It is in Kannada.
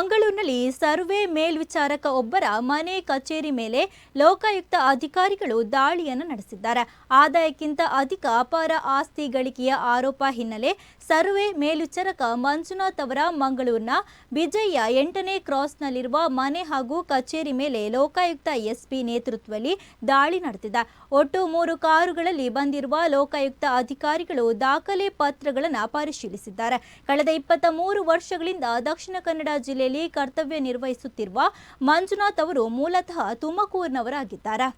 ಮಂಗಳೂರಿನಲ್ಲಿ ಸರ್ವೆ ಮೇಲ್ವಿಚಾರಕ ಒಬ್ಬರ ಮನೆ ಕಚೇರಿ ಮೇಲೆ ಲೋಕಾಯುಕ್ತ ಅಧಿಕಾರಿಗಳು ದಾಳಿಯನ್ನು ನಡೆಸಿದ್ದಾರೆ. ಆದಾಯಕ್ಕಿಂತ ಅಧಿಕ ಅಪಾರ ಆಸ್ತಿ ಗಳಿಕೆಯ ಆರೋಪ ಹಿನ್ನೆಲೆ ಸರ್ವೆ ಮೇಲ್ವಿಚಾರಕ ಮಂಜುನಾಥ್ ಅವರ ಮಂಗಳೂರಿನ ಬಿಜಯ್ಯ ಎಂಟನೇ ಕ್ರಾಸ್ನಲ್ಲಿರುವ ಮನೆ ಹಾಗೂ ಕಚೇರಿ ಮೇಲೆ ಲೋಕಾಯುಕ್ತ ಎಸ್ಪಿ ನೇತೃತ್ವದಲ್ಲಿ ದಾಳಿ ನಡೆದಿದೆ. ಒಟ್ಟು ಮೂರು ಕಾರುಗಳಲ್ಲಿ ಬಂದಿರುವ ಲೋಕಾಯುಕ್ತ ಅಧಿಕಾರಿಗಳು ದಾಖಲೆ ಪತ್ರಗಳನ್ನು ಪರಿಶೀಲಿಸಿದ್ದಾರೆ. ಕಳೆದ ಇಪ್ಪತ್ತ ಮೂರು ವರ್ಷಗಳಿಂದ ದಕ್ಷಿಣ ಕನ್ನಡ ಜಿಲ್ಲೆಯಲ್ಲಿ ಕರ್ತವ್ಯ ನಿರ್ವಹಿಸುತ್ತಿರುವ ಮಂಜುನಾಥ್ ಅವರು ಮೂಲತಃ ತುಮಕೂರಿನವರಾಗಿದ್ದಾರೆ.